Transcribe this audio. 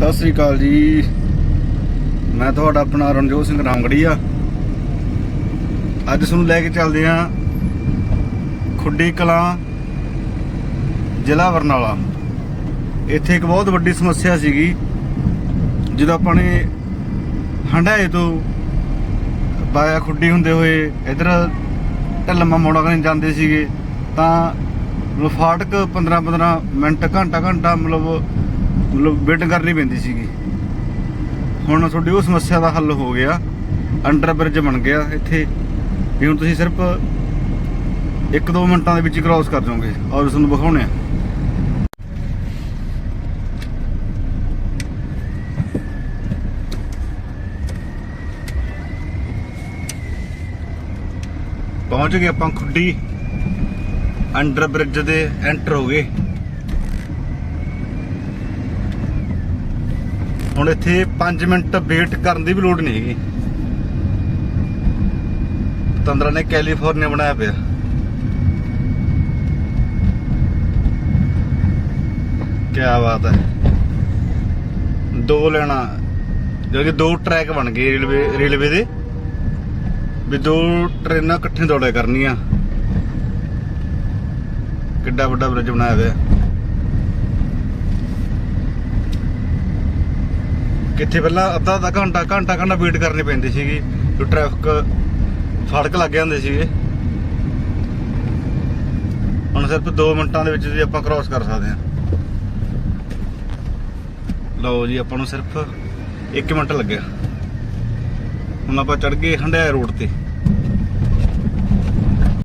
ਸਤਿ ਸ੍ਰੀ ਅਕਾਲ ਜੀ। ਮੈਂ ਤੁਹਾਡਾ ਆਪਣਾ ਰਣਜੋਤ ਸਿੰਘ ਰਾਮਗੜੀ ਆ ਅੱਜ ਤੁਹਾਨੂੰ ਲੈ ਕੇ ਚੱਲਦੇ ਆਂ ਖੁੱਡੀ ਕਲਾਂ, ਜ਼ਿਲ੍ਹਾ ਬਰਨਾਲਾ। ਇੱਥੇ ਇੱਕ ਬਹੁਤ ਵੱਡੀ ਸਮੱਸਿਆ ਸੀਗੀ, ਜਦੋਂ ਆਪਾਂ ਨੇ ਹੰਡਾਏ ਤੋਂ ਬਾਇਆ ਖੁੱਡੀ ਹੁੰਦੇ ਹੋਏ, ਇਧਰ ਢਲਮਾ ਮੋੜਾ ਕਨੇ ਜਾਂਦੇ ਸੀਗੇ, ਤਾਂ ਮਤਲਬ ਫਾਟਕ 15 15 ਮਿੰਟ ਘੰਟਾ ਘੰਟਾ ਮਤਲਬ ਮਤਲਬ ਵੇਟਿੰਗ ਕਰਨੀ ਪੈਂਦੀ ਸੀਗੀ। ਹੁਣ ਤੁਹਾਡੀ ਉਹ ਸਮੱਸਿਆ ਦਾ ਹੱਲ ਹੋ ਗਿਆ ਅੰਡਰ ਬ੍ਰਿਜ ਬਣ ਗਿਆ ਇੱਥੇ। ਵੀ ਹੁਣ ਤੁਸੀਂ ਸਿਰਫ 1-2 ਮਿੰਟਾਂ ਦੇ ਵਿੱਚ ਹੀ ਕ੍ਰਾਸ ਕਰ ਜਾਓਗੇ, ਔਰ ਤੁਹਾਨੂੰ ਵਿਖਾਉਣੇ ਆ। ਪਹੁੰਚ ਗਏ ਆਪਾਂ ਖੁੱਡੀ। ਅੰਡਰ ਬ੍ਰਿਜ ਦੇ ਐਂਟਰ ਹੋ ਗਏ। ਹੁਣ ਇੱਥੇ 5 ਮਿੰਟ ਵੇਟ ਕਰਨ ਦੀ ਵੀ ਲੋੜ ਨਹੀਂ ਹੈਗੀ। ਤੰਦਰਾ ਨੇ ਕੈਲੀਫੋਰਨੀਆ ਬਣਾਇਆ ਪਿਆ। ਕੀ ਬਾਤ ਹੈ। ਦੋ ਲੈਣਾ ਜੋ ਦੋ ਟਰੈਕ ਬਣ ਗਏ ਰੇਲਵੇ ਰੇਲਵੇ ਦੇ। ਵੀ ਦੋ ਟ੍ਰੇਨਾਂ ਇਕੱਠੀਆਂ ਦੌੜਿਆ ਕਰਨੀਆਂ। ਕਿੱਡਾ ਵੱਡਾ ਬ੍ਰਿਜ ਬਣਾਇਆ ਹੋਇਆ ਕਿੱਥੇ ਪਹਿਲਾਂ ਅੱਧਾ ਅੱਧਾ ਘੰਟਾ ਘੰਟਾ ਘੰਟਾ ਵੇਟ ਕਰਨੀ ਪੈਂਦੀ ਸੀਗੀ, ਜੋ ਟ੍ਰੈਫਿਕ ਫੜਕ ਲੱਗ ਜਾਂਦੇ ਸੀਗੇ। ਹੁਣ ਸਿਰਫ 2 ਮਿੰਟਾਂ ਦੇ ਵਿੱਚ ਜੀ ਆਪਾਂ ਕ੍ਰਾਸ ਕਰ ਸਕਦੇ ਹਾਂ। ਲਓ ਜੀ, ਆਪਾਂ ਨੂੰ ਸਿਰਫ 1 ਮਿੰਟ ਲੱਗਿਆ। ਹੁਣ ਆਪਾਂ ਚੜ ਗਏ ਹੰਡਿਆ ਰੋਡ ਤੇ।